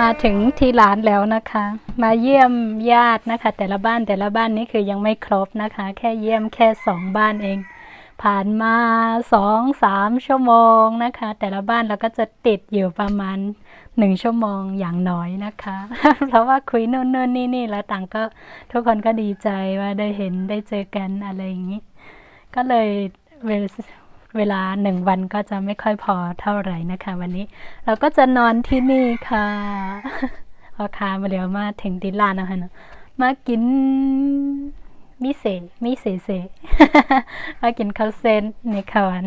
มาถึงที่ร้านแล้วนะคะ มาเยี่ยมญาตินะคะ แต่ละบ้านแต่ละบ้านนี่คือยังไม่ครบนะคะ แค่เยี่ยมแค่สองบ้านเอง ผ่านมาสองสามชั่วโมงนะคะ แต่ละบ้านเราก็จะติดอยู่ประมาณหนึ่งชั่วโมงอย่างน้อยนะคะ เพราะว่าคุยโน่นโน่นนี่นี่แล้วต่างก็ทุกคนก็ดีใจว่าได้เห็นได้เจอกันอะไรอย่างนี้ ก็เลย เวลาหนึ่งวันก็จะไม่ค่อยพอเท่าไหร่นะคะ วันนี้ เราก็จะนอนที่นี่ค่ะพอคามาเดี๋ยวมาถึงดิลานนะคะเนอะมากินมิเซมิเซเซมากินข้าวเส้นในขวัน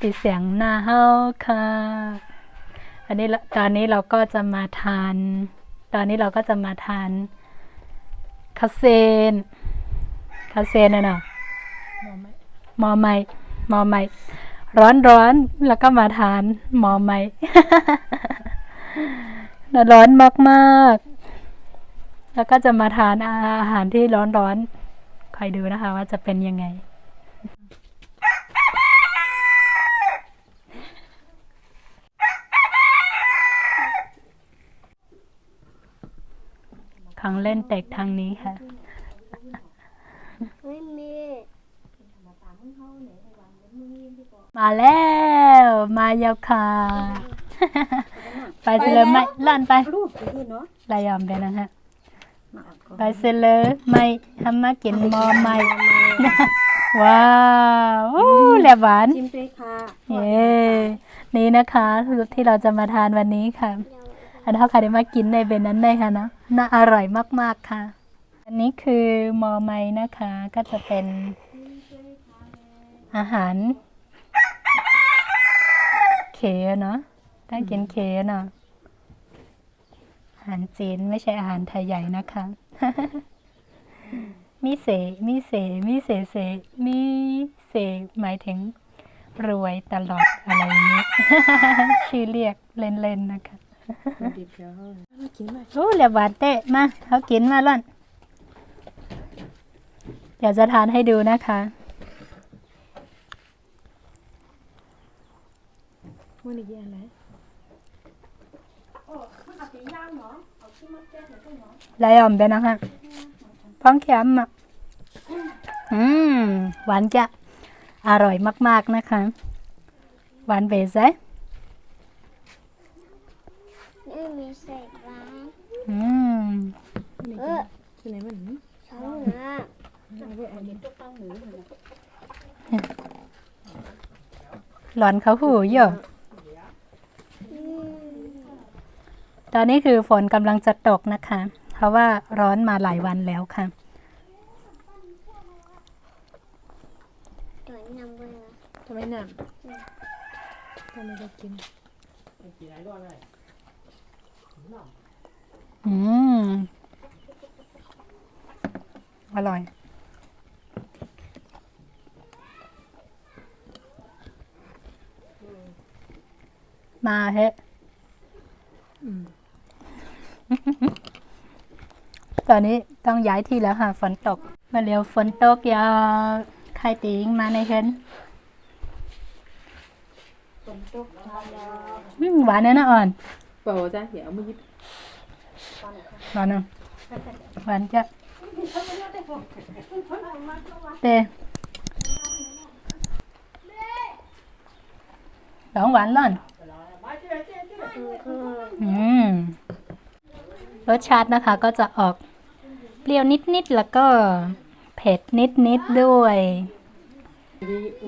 ติดเสียงหน้าเฮาค่ะอันนี้ตอนนี้เราก็จะมาทาน ตอนนี้เราก็จะมาทานข้าวเส้นข้าวเส้นน่ะเนาะมอไมห มอไหมร้อนร้อนๆแล้วก็มาทานหมอไหม่ ร้อนมากๆแล้วก็จะมาทานอาหารที่ร้อนร้อนๆคอยดูนะคะ ว่าจะเป็นยังไง ของเล่นเด็กทางนี้ค่ะ ไม่มี มาแล้วมาเยาค่ะ ไปเสเลยไม่ลั่นไปลูกไปเนาะลายอมเลยนะฮะมาเอาก่อนไปเสเลยไม่ทำมากินมอไม่ว้าวอู้แหลบหวานชิมเลยค่ะเย้นี่นะคะที่เราจะมาทานวันนี้ค่ะ อันเท่าค่ะได้มากินในเบนนั้นได้ค่ะนะน่าอร่อยมากๆค่ะ อันนี้คือมอไม้นะคะก็จะเป็นอาหาร เคเนาะถ้ากินเคเนาะอาหารจีนไม่ใช่อาหารไทยใหญ่นะคะมิเสมิเสมิเสเสมิเสหมายถึง รวยตลอดอะไรอย่างนี้ชื่อเรียกเล่นๆนะคะดิบเดี๋ยวมากินมาโอ้เหลียบหวานเตะมาเขากินมาล่อนเดี๋ยวจะทานให้ดูนะคะ มื่อนี้กินอะไรไลออมเป็นนะคะพ้องแคมอะอืม หวานจะอร่อยมาก ๆ นะคะ หวานเบสไซไม่มีใส่ร้านอืมเออกินอะไรมันสองหน้าหลอนเขาหูเยอะ อืม ตอนนี้คือฝนกำลังจะตกนะคะ เพราะว่าร้อนมาหลายวันแล้วค่ะตัวนำเบอร์ทำไมน้ำทำไมจะกินอืม อร่อย มาเฮะ อืม ต อนนี้ต้องย้ายที่แล้วค่ะฝนตก มาเร็วฝนตกอย่าใครติงมาในเห็นอืมหวานเนอะนะอ่อนเปล่าจ้ะเดี๋ยวเอามือยิบหวานเนอะหวานจะเตร้องหวานล่อนอืมรสชาตินะคะก็จะออก เปรี้ยวนิดๆ แล้วก็เผ็ดนิดๆ ด้วย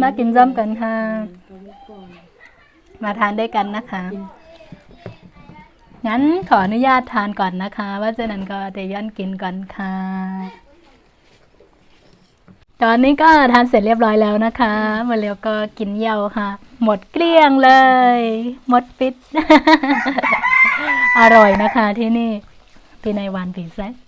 มากินจ้อมกันค่ะ มาทานด้วยกันนะคะ งั้นขออนุญาตทานก่อนนะคะ ว่าจะนั้นก็เดย้อนกินก่อนค่ะ ตอนนี้ก็ทานเสร็จเรียบร้อยแล้วนะคะมาเร็วก็กินเยาค่ะ หมดเกลี้ยงเลย หมดปิด อร่อยนะคะที่นี่ปีในวันปีไซแล้วก็กาเหคาหน้าอ่อนเอ๊ะเอียนะนายยันยีแท้ไอ้ร้อนนะเสียนทำอันเราต้องอันอืมเอาอะอันก็มันก็เยอะต้องต้องซื้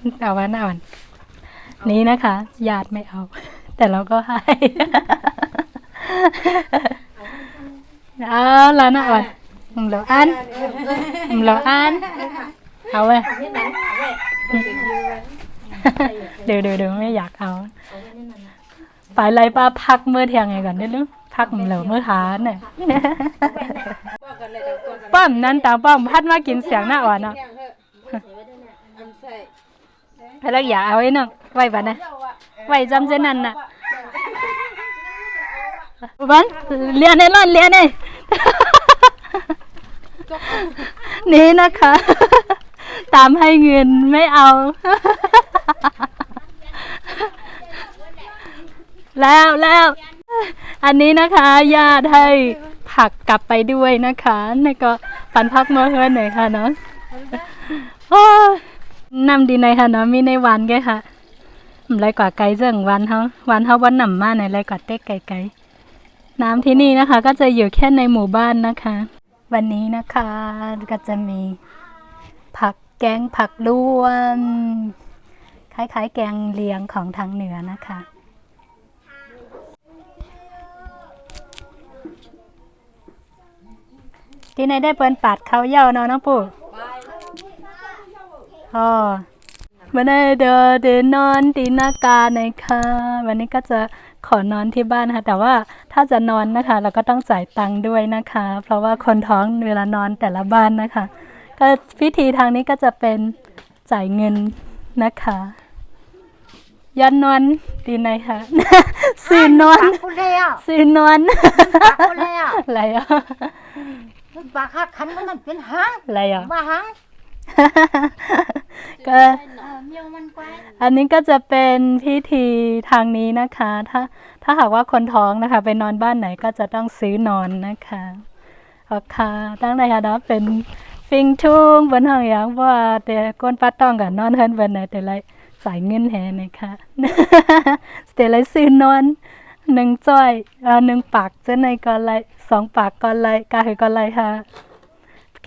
เนอะตรงเนี้ยเอ๊ะเอาอะเอาอะเเห็นไหมเอาวันเอาวันนี้นะคะญาติไม่เอา แต่เราก็ให้เอาแล้วนะวันเราอันเราอันเอาไว้เดี๋ยวเดี๋ยวเดี๋ยวไม่อยากเอาไปไรป้าพักเมื่อเที่ยงไงก่อนได้รู้พักเหลวเมื่อทานเนี่ยบอกกันเลยเดี๋ยวบอกกันป้อมนั้นตาป้อมพัดมากินเสียงหน้าอ่อนเนาะแข่งเถอะอันใส่ แล้วอย่าเอาไว้น้องไว้ปะนะไว้จำเส้นนั้นน่ะบันเลียนในร่อนเลียนในนี่นะคะ ตามให้เงินไม่เอา แล้วแล้วอันนี้นะคะญาติให้ผักกลับไปด้วยนะคะนี่ก็ปันพักเมื่อเฮือนหน่อยค่ะเนาะโอ้ย นำดีในค่ะเนาะมีในวันแกค่ะไรกว่าไกลเจิงวันเขาวันเขาวันหนำมาในไรกว่าเต๊กไกลไกลน้ำที่นี่นะคะ ก็จะอยู่แค่ในหมู่บ้านนะคะ วันนี้นะคะก็จะมีผักแกงผักรวมคล้ายๆ แกงเลียงของทางเหนือนะคะที่ไหนได้เปิ้นปาดเขาเย่าเนาะน้องปู่ อ๋อวันนี้เดอเดนอนตีนากาในค่ะ วันนี้ก็จะขอนอนที่บ้านค่ะ แต่ว่าถ้าจะนอนนะคะ เราก็ต้องจ่ายตังค์ด้วยนะคะ เพราะว่าคนท้องเวลานอนแต่ละบ้านนะคะ ก็พิธีทางนี้ก็จะเป็นจ่ายเงินนะคะยันนอนดีไหนคะซื้อนอนคนเลยอะซื้อนอนคนเลยอะอะไรอะปากหักคันมันเป็นหางอะไรอะมาหาง ก็อันนี้ก็จะเป็นพิธีทางนี้นะคะ ถ้าถ้าหากว่าคนท้องนะคะไปนอนบ้านไหนก็จะต้องซื้อนอนนะคะโอเคตั้งแต่ค่ะเนาะเป็นฟิงทุ่งบนห้องอย่างว่าแต่ก้นป้าต้องกับนอนเฮินบนไหนแต่ไรจ่ายเงินแหนะคะแต่ไรซื้อนอนหนึ่งจ้อยเอ่อหนึ่งปากจะในก่อนไรสองปากก่อนไรกาหือก่อนไรค่ะแ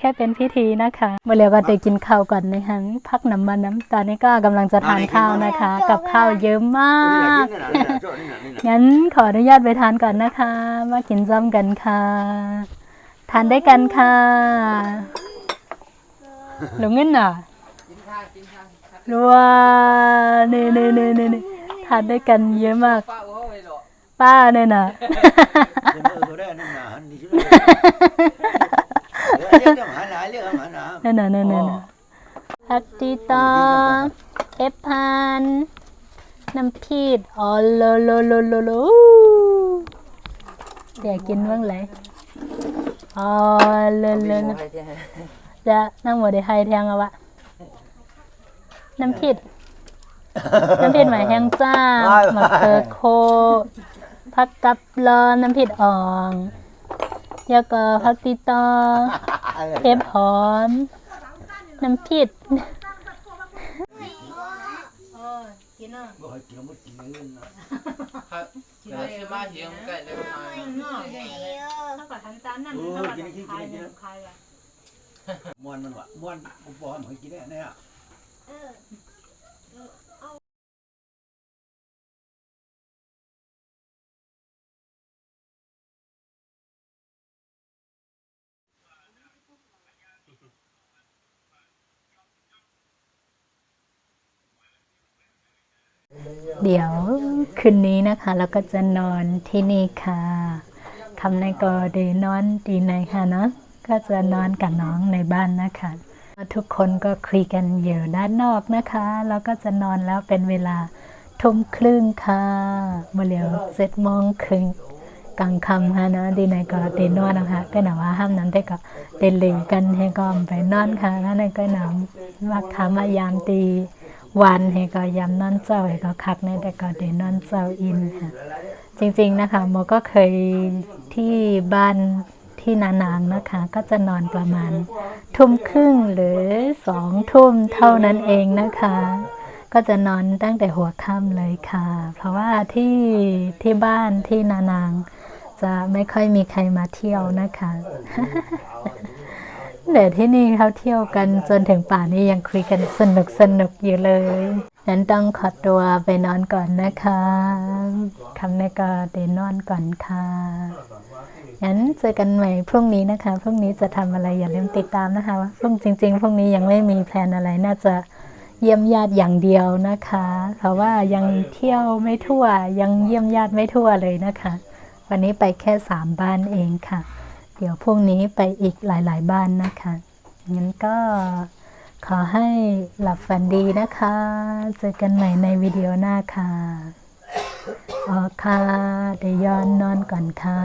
ค่เป็นพิธีนะคะเมื่อเร็วก็ได้กินข้าวก่อนนะคะพักน้ำมันน้ำตอนนี้ก็กำลังจะทานข้าวนะคะ กับข้าวเยอะมาก งั้นขออนุญาตไปทานก่อนนะคะ มากินจ้ำกันค่ะ ทานได้กันค่ะหลงเงินน่ะรัวนี่นี่นี่นี่นี่ทานได้กันเยอะมาก ป้าโอ้ย หรอป้าเนี่ยน่ะนั่นน่ะนั่นน่ะนั่นน่ะพักตีตอเอฟพันน้ำพริกอ๋อโลโลโลโลโลเดี๋ยวกินบ้างเลอ๋อโลโลโลจะนั่งหมดได้ให้แทงเอาวะน้ำพริกน้ำพริกหมายแห้งจ้าหมะเขือโคผักกับรอน้ำพริกอ่องแล้วก็ผักตีตอ เทปหอม น้ำพริกเดี๋ยวซื้อมาเฮียงไก่ได้ไหมมวนมันวะมวนกูบอกให้มันกินได้เนี่ย เดี๋ยวคืนนี้นะคะเราก็จะนอนที่นี่ค่ะคำในก็เดนอนดีในค่ะเนาะก็จะนอนกับน้องในบ้านนะคะ ทุกคนก็คุยกันอยู่ด้านนอกนะคะแล้วก็จะนอนแล้วเป็นเวลาทุ่มครึ่งค่ะมื่อเร็วเจ็ดโมงครึ่งกลางค่ำค่ะเนาะดีในก็เดนอนนะคะก็หนาว่าห้ามนั้นแต่ก็เดนเลยกันให้ก็ไปนอนค่ะแล้วในก็หนำว่าคำว่ายามตี วันให้ก็ยำนอนเจ้าให้ก็คักในแต่ก็เดนอนเจ้าอินค่ะ จริงๆนะคะโมก็เคยที่บ้านที่นานางนะคะ ก็จะนอนประมาณ ทุ่มครึ่งหรือสองทุ่มเท่านั้นเองนะคะ ก็จะนอนตั้งแต่หัวค่ำเลยค่ะ เพราะว่าที่ที่บ้านที่นานาง จะไม่ค่อยมีใครมาเที่ยวนะคะ เดี๋ยวที่นี่เขาเที่ยวกันจนถึงป่านี้ยังคุยกันสนุกสนุกอยู่เลยนั้นต้องขอตัวไปนอนก่อนนะคะคำนี้ก็เดนอนก่อนค่ะงั้นเจอกันใหม่พรุ่งนี้นะคะ พรุ่งนี้จะทำอะไรอย่าลืมติดตามนะคะว่าพรุ่งจริง ๆ พรุ่งนี้ยังไม่มีแพลนอะไรน่าจะเยี่ยมญาติอย่างเดียวนะคะ เพราะว่ายังเที่ยวไม่ทั่ว ยังเยี่ยมญาติไม่ทั่วเลยนะคะ วันนี้ไปแค่สามบ้านเองค่ะ เดี๋ยวพวกนี้ไปอีกหลาย ๆ บ้านนะคะ งั้นก็ขอให้หลับฝันดีนะคะ เจอกันใหม่ในวิดีโอหน้าค่ะอ๋อค่ะเดี๋ยวย้อนนอนก่อนค่ะ